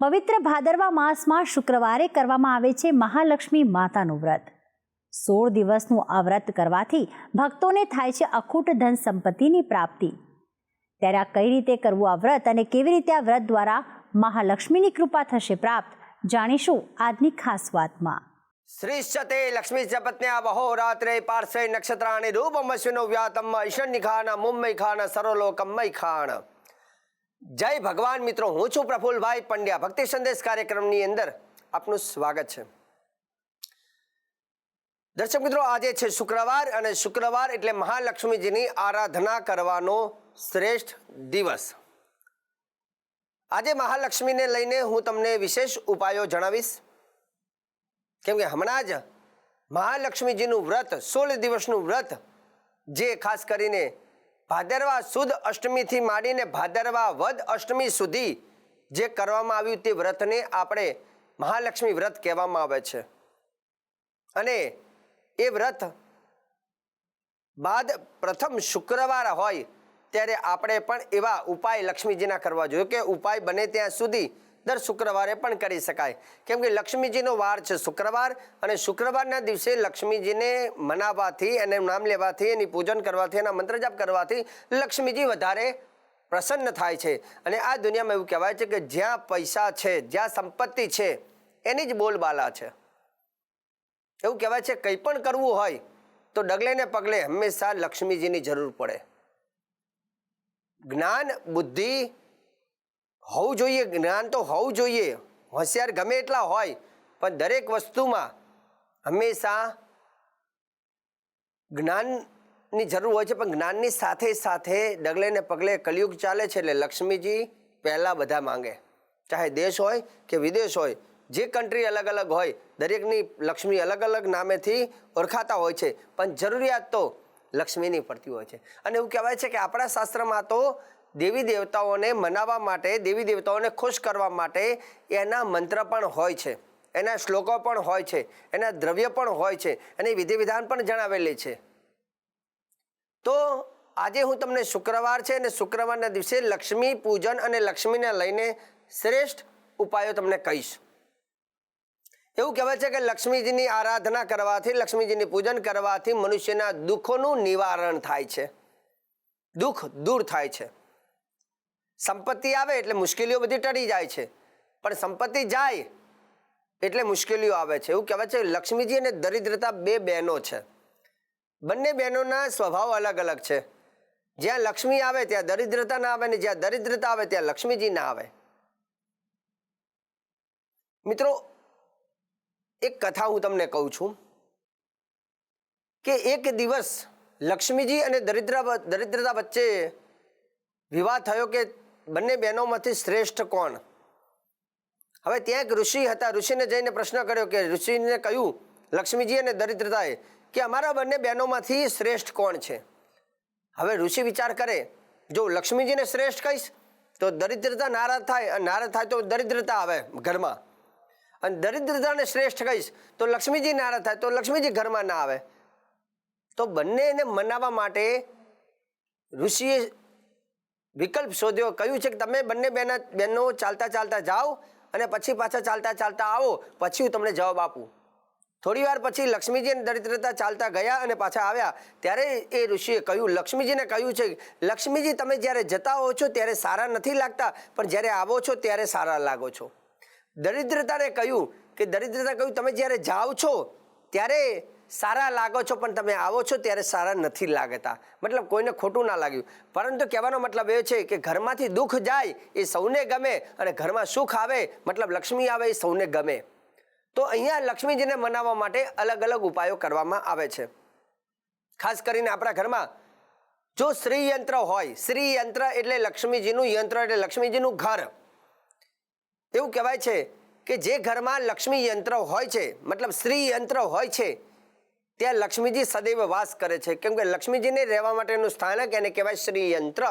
પવિત્ર ભાદરવા માસમાં શુક્રવારે કરવામાં આવે છે મહાલક્ષ્મી માતાનું વ્રત. સોળ દિવસનું આ વ્રત કરવાથી ભક્તોને થાય છે અખૂટ ધન સંપત્તિની પ્રાપ્તિ. ત્યારે આ કઈ રીતે કરવું આ વ્રત અને કેવી રીતે આ વ્રત દ્વારા મહાલક્ષ્મીની કૃપા થશે પ્રાપ્ત, જાણીશું આજની ખાસ વાતમાં. શ્રીશ્ચતે લક્ષ્મી જપત્ન્યા બહોરાત્રે પાર્શ્વે નક્ષત્રાણી રૂપમશ્વિનો વ્યાતમ ઈશન ખાન મુંબઈ ખાન સરોલોકમય ખાન જય ભગવાન મિત્રો, હું છું પ્રફુલભાઈ પંડ્યા. ભક્તિ સંદેશ કાર્યક્રમની અંદર આપનું સ્વાગત છે. દર્શક મિત્રો, આજે છે શુક્રવાર અને શુક્રવાર એટલે મહાલક્ષ્મીજીની આરાધના કરવાનો શ્રેષ્ઠ દિવસ. આજે મહાલક્ષ્મીને લઈને હું તમને વિશેષ ઉપાયો જણાવીશ. કેમ કે હમણાં જ મહાલક્ષ્મીજીનું વ્રત, સોળ દિવસનું વ્રત, જે ખાસ કરીને ભાદરવા સુદ અષ્ટમીથી માંડીને ભાદરવા વદ અષ્ટમી સુધી જે કરવામાં આવ્યું તે વ્રતને આપણે મહાલક્ષ્મી વ્રત કહેવામાં આવે છે. અને એ વ્રત બાદ પ્રથમ શુક્રવાર હોય ત્યારે આપણે પણ એવા ઉપાય લક્ષ્મીજીના કરવા જોઈએ કે ઉપાય બને ત્યાં સુધી દર શુક્રવારે પણ કરી શકાય. કેમ કે લક્ષ્મીજીનો વાર છે શુક્રવાર અને શુક્રવારના દિવસે લક્ષ્મીજીને મનાવવાથી અને નામ લેવાથી એની પૂજન કરવાથી એના મંત્ર જાપ કરવાથી લક્ષ્મીજી વધારે પ્રસન્ન થાય છે. અને આ દુનિયામાં એવું કહેવાય છે કે જ્યાં પૈસા છે, જ્યાં સંપત્તિ છે, એની જ બોલબાલા છે. એવું કહેવાય છે કંઈ પણ કરવું હોય તો ડગલે ને પગલે હંમેશા લક્ષ્મીજીની જરૂર પડે. જ્ઞાન, બુદ્ધિ હોવું જોઈએ, જ્ઞાન તો હોવું જોઈએ. હોશિયાર ગમે એટલા હોય, પણ દરેક વસ્તુમાં હંમેશા જ્ઞાનની જરૂર હોય છે, પણ જ્ઞાનની સાથે સાથે ડગલે ને પગલે કલયુગ ચાલે છે એટલે લક્ષ્મીજી પહેલાં બધા માંગે. ચાહે દેશ હોય કે વિદેશ હોય, જે કન્ટ્રી અલગ અલગ હોય, દરેકની લક્ષ્મી અલગ અલગ નામેથી ઓળખાતા હોય છે, પણ જરૂરિયાત તો લક્ષ્મીની પડતી હોય છે. અને એવું કહેવાય છે કે આપણા શાસ્ત્રમાં તો દેવી દેવતાઓને મનાવવા માટે, દેવી દેવતાઓને ખુશ કરવા માટે એના મંત્ર પણ હોય છે. એના શ્લોકો પણ હોય છે. એના દ્રવ્ય પણ હોય છે. એની વિધિ વિધાન પણ જણાવેલી છે. તો આજે હું તમને શુક્રવાર છે અને શુક્રવારના દિવસે લક્ષ્મી પૂજન અને લક્ષ્મીને લઈને શ્રેષ્ઠ ઉપાયો તમને કહીશ. એવું કહેવાય છે કે લક્ષ્મીજીની આરાધના કરવાથી, લક્ષ્મીજીની પૂજન કરવાથી મનુષ્યના દુઃખોનું નિવારણ થાય છે. દુઃખ દૂર થાય છે. સંપત્તિ આવે એટલે મુશ્કેલીઓ બધી ટળી જાય છે. પણ સંપત્તિ જાય એટલે મુશ્કેલીઓ આવે છે. એવું કહેવાય છે લક્ષ્મીજી અને દરિદ્રતા બે બહેનો છે. બંને બહેનોના સ્વભાવ અલગ અલગ છે. જ્યાં લક્ષ્મી આવે ત્યાં દરિદ્રતા ના આવે ને જ્યાં દરિદ્રતા આવે ત્યાં લક્ષ્મીજી ના આવે. મિત્રો, એક કથા હું તમને કહું છું કે એક દિવસ લક્ષ્મીજી અને દરિદ્ર દરિદ્રતા વચ્ચે વિવાહ થયો કે બંને બહેનોમાંથી શ્રેષ્ઠ કોણ? હવે ત્યાં એક ઋષિ હતા. ઋષિને જઈને પ્રશ્ન કર્યો કે ઋષિને કહ્યું, લક્ષ્મીજી અને દરિદ્રતાએ, કે અમારા બંને બહેનોમાંથી શ્રેષ્ઠ કોણ છે? હવે ઋષિ વિચાર કરે, જો લક્ષ્મીજીને શ્રેષ્ઠ કહીશ, તો દરિદ્રતા નારાજ થાય, અને નારાજ થાય તો દરિદ્રતા આવે ઘરમાં. અને દરિદ્રતાને શ્રેષ્ઠ કહીશ, તો લક્ષ્મીજી નારાજ થાય, તો લક્ષ્મીજી ઘરમાં ના આવે. તો બંનેને મનાવવા માટે ઋષિએ વિકલ્પ શોધ્યો, કહ્યું છે કે તમે બંને બેના, બહેનો ચાલતા ચાલતા જાઓ અને પછી પાછા ચાલતા ચાલતા આવો, પછી હું તમને જવાબ આપું. થોડી વાર પછી લક્ષ્મીજી અને દરિદ્રતા ચાલતા ગયા અને પાછા આવ્યા. ત્યારે એ ઋષિએ કહ્યું, લક્ષ્મીજીને કહ્યું છે, લક્ષ્મીજી, તમે જ્યારે જતા હો છો ત્યારે સારા નથી લાગતા, પણ જ્યારે આવો છો ત્યારે સારા લાગો છો. દરિદ્રતાને કહ્યું કે દરિદ્રતા કહ્યું, તમે જ્યારે જાઓ છો ત્યારે સારા લાગો છો પણ તમે આવો છો ત્યારે સારા નથી લાગતા. મતલબ કોઈને ખોટું ના લાગ્યું. પરંતુ કહેવાનો મતલબ એ છે કે ઘરમાંથી દુઃખ જાય એ સૌને ગમે અને ઘરમાં સુખ આવે, મતલબ લક્ષ્મી આવે એ સૌને ગમે. તો અહીંયા લક્ષ્મીજીને મનાવવા માટે અલગ અલગ ઉપાયો કરવામાં આવે છે. ખાસ કરીને આપણા ઘરમાં જો શ્રી યંત્ર હોય શ્રી યંત્ર એટલે લક્ષ્મીજીનું યંત્ર એટલે લક્ષ્મીજીનું ઘર. એવું કહેવાય છે કે જે ઘરમાં લક્ષ્મી યંત્ર હોય છે, મતલબ શ્રી યંત્ર હોય છે ત્યાં લક્ષ્મીજી સદૈવ વાસ કરે છે. કેમ કે લક્ષ્મીજીને રહેવા માટેનું સ્થાનક એને કહેવાય શ્રી યંત્ર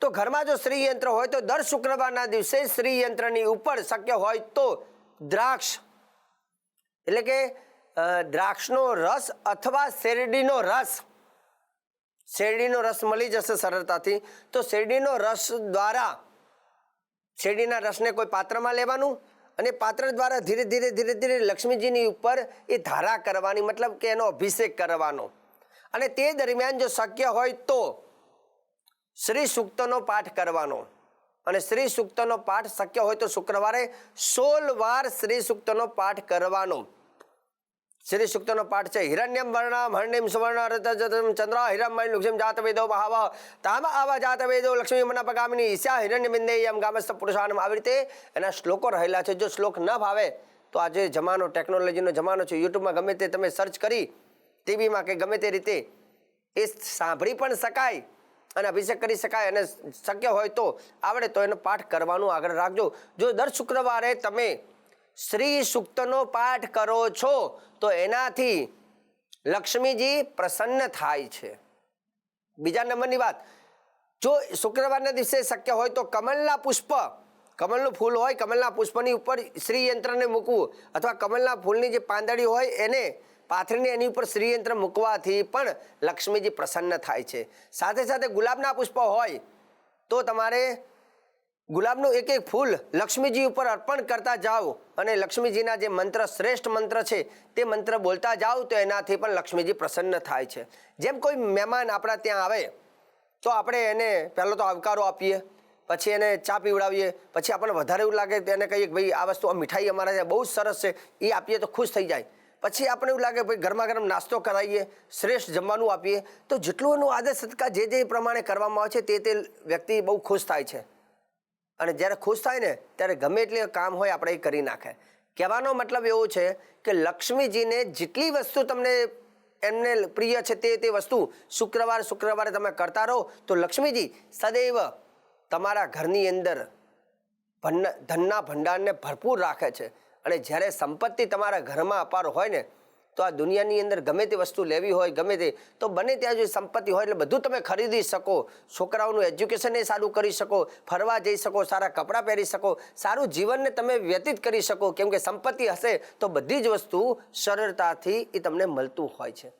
તો ઘરમાં જો શ્રી યંત્ર હોય તો દર શુક્રવારના દિવસે શ્રી યંત્રની ઉપર શક્ય હોય તો દ્રાક્ષ. એટલે કે દ્રાક્ષનો રસ અથવા શેરડીનો રસ. શેરડીનો રસ મળી જશે સરળતાથી. તો શેરડીનો રસ દ્વારા શેરડીના રસને કોઈ પાત્રમાં લેવાનું? અને પાત્ર દ્વારા ધીરે ધીરે ધીરે ધીરે લક્ષ્મીજીની ઉપર એ ધારા કરવાની, મતલબ કે એનો અભિષેક કરવાનો. અને તે દરમિયાન જો શક્ય હોય તો શ્રી સૂક્તનો પાઠ કરવાનો. અને શ્રી સૂક્તનો પાઠ શક્ય હોય તો શુક્રવારે સોળ વાર શ્રી સૂક્તનો પાઠ કરવાનો. શ્રી સૂક્તનો પાઠ છે હિરણ્યમ વર્ણમ હરણ્યમ સુવર્ણ ચંદ્ર હિરમય લુક્ષમ જાત વેદો ભાવ તામ આવા જાત વેદો લક્ષ્મી મના પગામિની ઈશા હિરણ્ય બિંદેયમ ગામસ્થ પુરુષાનમ આવી રીતે એના શ્લોકો રહેલા છે। જો શ્લોક ન ભાવે, તો આજે જમાનો, ટેકનોલોજીનો જમાનો છે, યુટ્યુબમાં ગમે તે તમે સર્ચ કરી, ટીવીમાં કે ગમે તે રીતે, એ સાંભળી પણ શકાય અને અભિષેક કરી શકાય અને શક્ય હોય તો આવડે તો એનો પાઠ કરવાનું આગળ રાખજો। જો દર શુક્રવારે તમે શ્રી સૂક્તનો પાઠ કરો છો, તો એનાથી લક્ષ્મીજી પ્રસન્ન થાય છે. બીજા નંબરની વાત, જો શુક્રવારના દિવસે શક્ય હોય તો કમલના પુષ્પ, કમલનું ફૂલ હોય, કમલના પુષ્પની ઉપર શ્રી યંત્રને મૂકવું, અથવા કમલના ફૂલની જે પાંદડી હોય એને પાથરીને એની ઉપર શ્રીયંત્ર મૂકવાથી પણ લક્ષ્મીજી પ્રસન્ન થાય છે. સાથે સાથે ગુલાબના પુષ્પ હોય, તો તમારે ગુલાબનું એક એક ફૂલ લક્ષ્મીજી ઉપર અર્પણ કરતા જાઓ અને લક્ષ્મીજીના જે મંત્ર, શ્રેષ્ઠ મંત્ર છે, તે મંત્ર બોલતા જાઓ તો એનાથી પણ લક્ષ્મીજી પ્રસન્ન થાય છે. જેમ કોઈ મહેમાન આપણા ત્યાં આવે, તો આપણે એને પહેલો તો આવકારો આપીએ, પછી એને ચા પીવડાવીએ, પછી આપણને વધારે એવું લાગે એને કહીએ કે ભાઈ, આ વસ્તુ આ મીઠાઈ અમારા ત્યાં બહુ સરસ છે, એ આપીએ તો ખુશ થઈ જાય. પછી આપણે એવું લાગે ભાઈ ગરમા ગરમ નાસ્તો કરાવીએ, શ્રેષ્ઠ જમવાનું આપીએ, તો જેટલું એનું આદર સત્કાર જે જે પ્રમાણે કરવામાં આવે છે, તે તે વ્યક્તિ બહુ ખુશ થાય છે. અને જ્યારે ખુશ થાય ને, ત્યારે ગમે એટલી કામ હોય, આપણે એ કરી નાખે. કહેવાનો મતલબ એવો છે કે લક્ષ્મીજીને જેટલી વસ્તુ તમને એમને પ્રિય છે તે તે વસ્તુ શુક્રવાર શુક્રવારે તમે કરતા રહો, તો લક્ષ્મીજી સદૈવ તમારા ઘરની અંદર ધનના ભંડારને ભરપૂર રાખે છે. અને જ્યારે સંપત્તિ તમારા ઘરમાં અપાર હોય ને તો આ દુનિયાની અંદર ગમે તે વસ્તુ લેવી હોય, ગમે તે, તો બને ત્યાં જે સંપત્તિ હોય એટલે બધું તમે ખરીદી શકો. છોકરાઓનું એજ્યુકેશન એ સારું કરી શકો, ફરવા જઈ શકો, સારા કપડાં પહેરી શકો, સારું જીવનને તમે વ્યતીત કરી શકો. કેમ કે સંપત્તિ હશે તો બધી જ વસ્તુ સરળતાથી એ તમને મળતું હોય છે.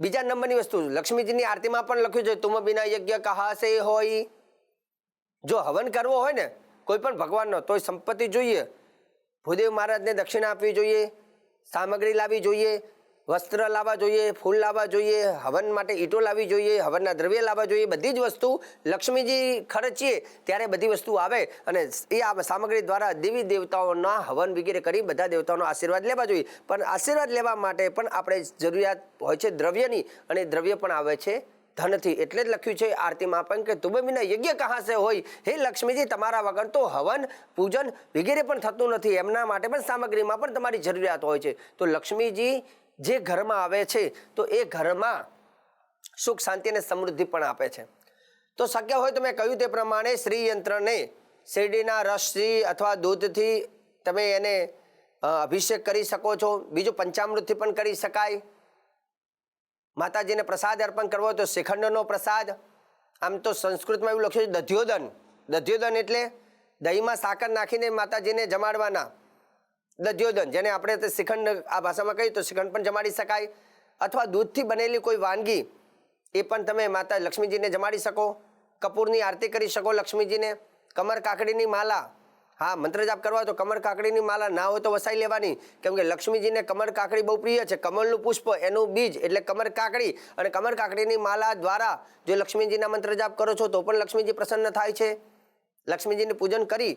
બીજા નંબરની વસ્તુ, લક્ષ્મીજીની આરતીમાં પણ લખ્યું છે, તુમ બિના યજ્ઞ કહાશે હોય? જો હવન કરવો હોય ને, કોઈ પણ ભગવાનનો, તોય સંપત્તિ જોઈએ. ભૂદેવ મહારાજને દક્ષિણા આપવી જોઈએ. સામગ્રી લાવવી જોઈએ, વસ્ત્ર લાવવા જોઈએ, ફૂલ લાવવા જોઈએ, હવન માટે ઈંટો લાવવી જોઈએ, હવનના દ્રવ્ય લાવવા જોઈએ, બધી જ વસ્તુ લક્ષ્મીજી ખર્ચીએ ત્યારે બધી વસ્તુ આવે અને એ આ સામગ્રી દ્વારા દેવી દેવતાઓના હવન વગેરે કરી બધા દેવતાઓનો આશીર્વાદ લેવા જોઈએ. પણ આશીર્વાદ લેવા માટે પણ આપણે જરૂરિયાત હોય છે દ્રવ્યની અને દ્રવ્ય પણ આવે છે ધનથી, એટલે જ લખ્યું છે આરતીમાં પણ કે તુબમીના યજ્ઞ કહાશે હોય? હે લક્ષ્મીજી, તમારા વગર તો હવન, પૂજન વગેરે પણ થતું નથી. એમના માટે પણ સામગ્રીમાં પણ તમારી જરૂરિયાત હોય છે. તો લક્ષ્મીજી, જે ઘરમાં આવે છે, તો એ ઘરમાં સુખ, શાંતિ અને સમૃદ્ધિ પણ આપે છે. તો શક્ય હોય તો મેં કહ્યું તે પ્રમાણે શ્રીયંત્રને શેરડીના રસથી અથવા દૂધથી તમે એને અભિષેક કરી શકો છો. બીજું પંચામૃતથી પણ કરી શકાય. માતાજીને પ્રસાદ અર્પણ કરવો હોય તો શ્રીખંડનો પ્રસાદ. આમ તો સંસ્કૃતમાં એવું લખ્યું છે, દધ્યોદન. દધ્યોદન એટલે દહીંમાં સાકર નાખીને માતાજીને જમાડવાના. દધ્યોદન, જેને આપણે તે શ્રીખંડ આ ભાષામાં કહીએ તો શ્રીખંડ પણ જમાડી શકાય. અથવા દૂધથી બનેલી કોઈ વાનગી, એ પણ તમે માતા લક્ષ્મીજીને જમાડી શકો. કપૂરની આરતી કરી શકો લક્ષ્મીજીને. કમર કાકડીની માલા હા, મંત્ર જાપ કરવા તો કમર કાકડીની માલા ના હોય તો વસાઈ લેવાની. કેમ કે લક્ષ્મીજીને કમર કાકડી બહુ પ્રિય છે. કમળનું પુષ્પ એનું બીજ એટલે કમર કાકડી. અને કમર કાકડીની માલા દ્વારા જો લક્ષ્મીજીના મંત્ર જાપ કરો છો તો પણ લક્ષ્મીજી પ્રસન્ન થાય છે. લક્ષ્મીજીને પૂજન કરી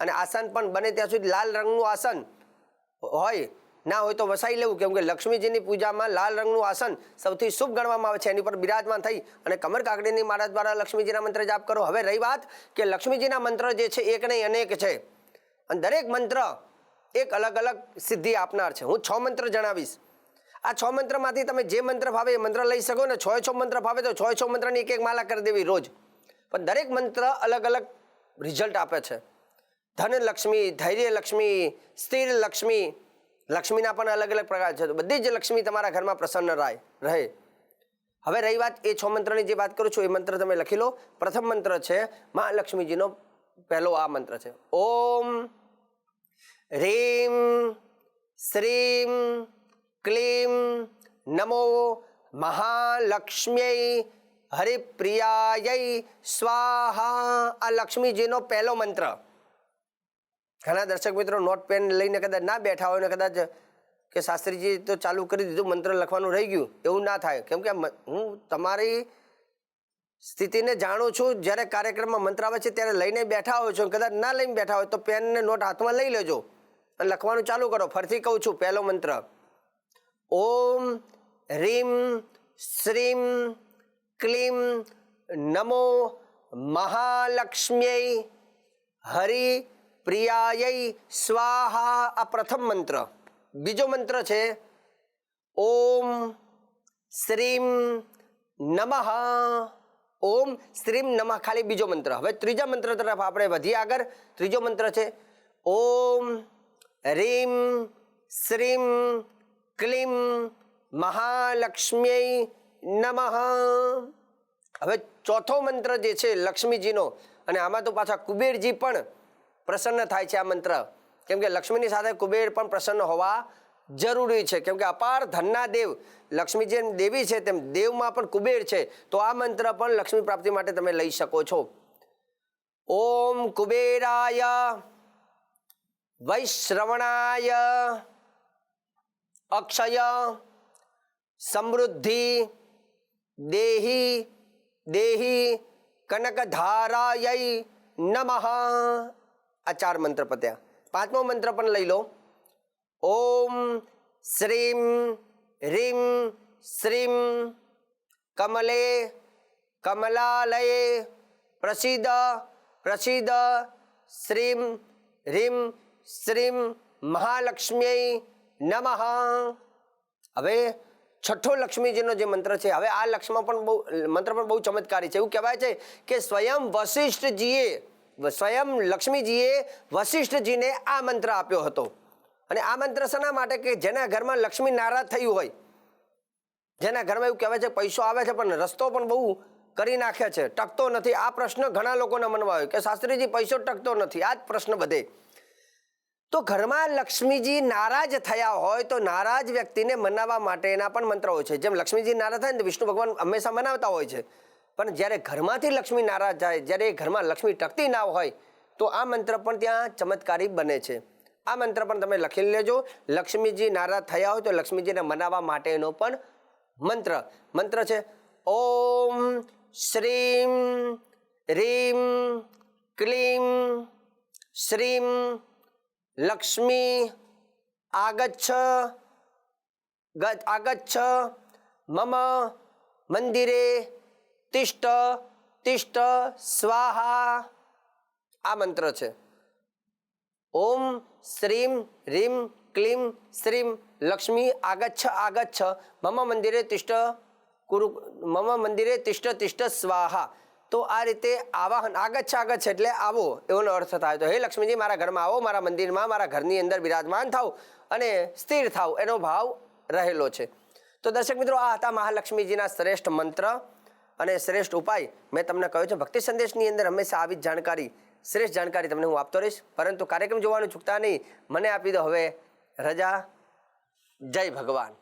અને આસન પણ બને ત્યાં સુધી લાલ રંગનું આસન હોય ના હોય તો વસાઈ લેવું, કેમ કે લક્ષ્મીજીની પૂજામાં લાલ રંગનું આસન સૌથી શુભ ગણવામાં આવે છે. એની પર બિરાજમાન થઈ અને કમર કાકડીની મહારાજ દ્વારા લક્ષ્મીજીના મંત્ર જાપ કરો. હવે રહી વાત કે લક્ષ્મીજીના મંત્ર જે છે, એક નહીં, અનેક છે. અને દરેક મંત્ર એક અલગ અલગ સિદ્ધિ આપનાર છે. હું છ મંત્ર જણાવીશ. આ છ મંત્રમાંથી તમે જે મંત્ર ભાવે એ મંત્ર લઈ શકો ને છ છ મંત્ર ભાવે તો છ છ મંત્રની એક એક માલા કરી દેવી રોજ. પણ દરેક મંત્ર અલગ અલગ રિઝલ્ટ આપે છે. ધન લક્ષ્મી ધૈર્ય લક્ષ્મી સ્થિર લક્ષ્મી લક્ષ્મીના પણ અલગ અલગ પ્રકાર છે. તો બધી જ લક્ષ્મી તમારા ઘરમાં પ્રસન્ન રહે રહે. હવે રહી વાત એ છ મંત્રની જે વાત કરું છું, એ મંત્ર તમે લખી લો. પ્રથમ મંત્ર છે મહાલક્ષ્મીજીનો પહેલો આ મંત્ર છે. ઓમ રીમ શ્રીમ ક્લીમ નમો મહાલક્ષ્મી હરિપ્રિયાય સ્વાહા. આ લક્ષ્મીજીનો પહેલો મંત્ર. ઘણા દર્શક મિત્રો નોટ પેન લઈને કદાચ ના બેઠા હોય ને કદાચ કે શાસ્ત્રીજી તો ચાલુ કરી દીધું, મંત્ર લખવાનું રહી ગયું, એવું ના થાય. કેમ કે હું તમારી સ્થિતિને જાણું છું, જ્યારે કાર્યક્રમમાં મંત્ર આવે છે ત્યારે લઈને બેઠા હોય છો કદાચ ના લઈને બેઠા હોય તો પેનને નોટ હાથમાં લઈ લેજો અને લખવાનું ચાલુ કરો. ફરીથી કહું છું, પહેલો મંત્ર. ઓમ રીમ શ્રીમ ક્લીમ નમો મહાલક્ષ્મી હરિ પ્રિયાય સ્વાહા, આ પ્રથમ મંત્ર. બીજો મંત્ર છે, ઓમ શ્રીમ નમઃ. ઓમ શ્રીમ નમઃ, ખાલી બીજો મંત્ર. હવે ત્રીજા મંત્ર તરફ આપણે વધીએ આગળ. ત્રીજો મંત્ર છે, ઓમ રીમ શ્રીમ ક્લીમ મહાલક્ષ્મી નમઃ. હવે ચોથો મંત્ર જે છે, લક્ષ્મીજીનો, અને આમાં તો પાછા કુબેરજી પણ પ્રસન્ન થાય છે આ મંત્ર. કેમ કે લક્ષ્મીની સાથે કુબેર પણ પ્રસન્ન હોવા જરૂરી છે. કેમ કે અપાર ધનના દેવ લક્ષ્મી જેમ દેવી છે તેમ દેવમાં પણ કુબેર છે. તો આ મંત્ર પણ લક્ષ્મી પ્રાપ્તિ માટે તમે લઈ શકો છો. ઓમ કુબેરાય વૈશ્રવણાય અક્ષય સમૃદ્ધિ દેહી દેહી કનકધારાય નમઃ. આ ચાર મંત્ર પત્યા. પાંચમો મંત્ર પણ લઈ લો. ઓમ શ્રીમ રીમ શ્રીમ કમલે કમલાલયે પ્રસિદ્ધ પ્રસિદ્ધ શ્રીમ રીમ શ્રીમ મહાલક્ષ્મી નમઃ. હવે છઠ્ઠો લક્ષ્મીજીનો જે મંત્ર છે, હવે આ લક્ષ્મણ પણ બહુ, મંત્ર પણ બહુ ચમત્કારી છે. એવું કહેવાય છે કે સ્વયં વશિષ્ઠજીએ સ્વયં લક્ષ્મીજીએ વશિષ્ઠજીને આ મંત્ર આપ્યો હતો. અને આ મંત્ર શેના માટે કે જેના ઘરમાં લક્ષ્મી નારાજ થયું હોય. જેના ઘરમાં એવું કહેવાય છે, પૈસો આવે છે, પણ રસ્તો પણ બહુ કરી નાખે છે, ટકતો નથી. આ પ્રશ્ન ઘણા લોકોના મનમાં આવ્યો કે શાસ્ત્રીજી, પૈસો ટકતો નથી. આ જ પ્રશ્ન બધે. તો ઘરમાં લક્ષ્મીજી નારાજ થયા હોય તો નારાજ વ્યક્તિને મનાવવા માટેના પણ મંત્ર હોય છે. જેમ લક્ષ્મીજી નારાજ થાય ને વિષ્ણુ ભગવાન હંમેશા મનાવતા હોય છે. પણ જ્યારે ઘરમાંથી લક્ષ્મી નારાજ થાય જ્યારે એ ઘરમાં લક્ષ્મી ટકતી ના હોય, તો આ મંત્ર પણ ત્યાં ચમત્કારી બને છે. આ મંત્ર પણ તમે લખી લેજો. લક્ષ્મીજી નારાજ થયા હોય તો લક્ષ્મીજીને મનાવવા માટેનો પણ મંત્ર. મંત્ર છે, ઓમ શ્રીમ રીમ ક્લીમ શ્રીમ લક્ષ્મી આગચ્છ આગચ્છ મમ મંદિરે તિષ્ઠ તિષ્ઠ સ્વાહા. આ મંત્ર છે. ઓમ શ્રીમ રીમ ક્લીમ શ્રીમ લક્ષ્મી આગચ્છ આગચ્છ. મમ મંદિરે તિષ્ઠ કુરુ, મમ મંદિરે તિષ્ઠ તિષ્ઠ સ્વાહા. તો આ રીતે આવાહન, આગચ્છ આગચ્છ એટલે આવો એવોનો અર્થ થાય. તો હે લક્ષ્મીજી, મારા ઘરમાં આવો, મારા મંદિરમાં, મારા ઘરની અંદર બિરાજમાન થાવ અને સ્થિર થાવ. એનો ભાવ રહેલો છે. તો દર્શક મિત્રો, આ હતા મહાલક્ષ્મીજીના શ્રેષ્ઠ મંત્ર. અને શ્રેષ્ઠ ઉપાય મેં તમને કહ્યું છે. ભક્તિ સંદેશની અંદર હંમેશા આવી જ જાણકારી, શ્રેષ્ઠ જાણકારી તમને હું આપતો રહીશ. પરંતુ કાર્યક્રમ જોવાનું ચૂકતા નહીં. મને આપી દો હવે રજા. જય ભગવાન.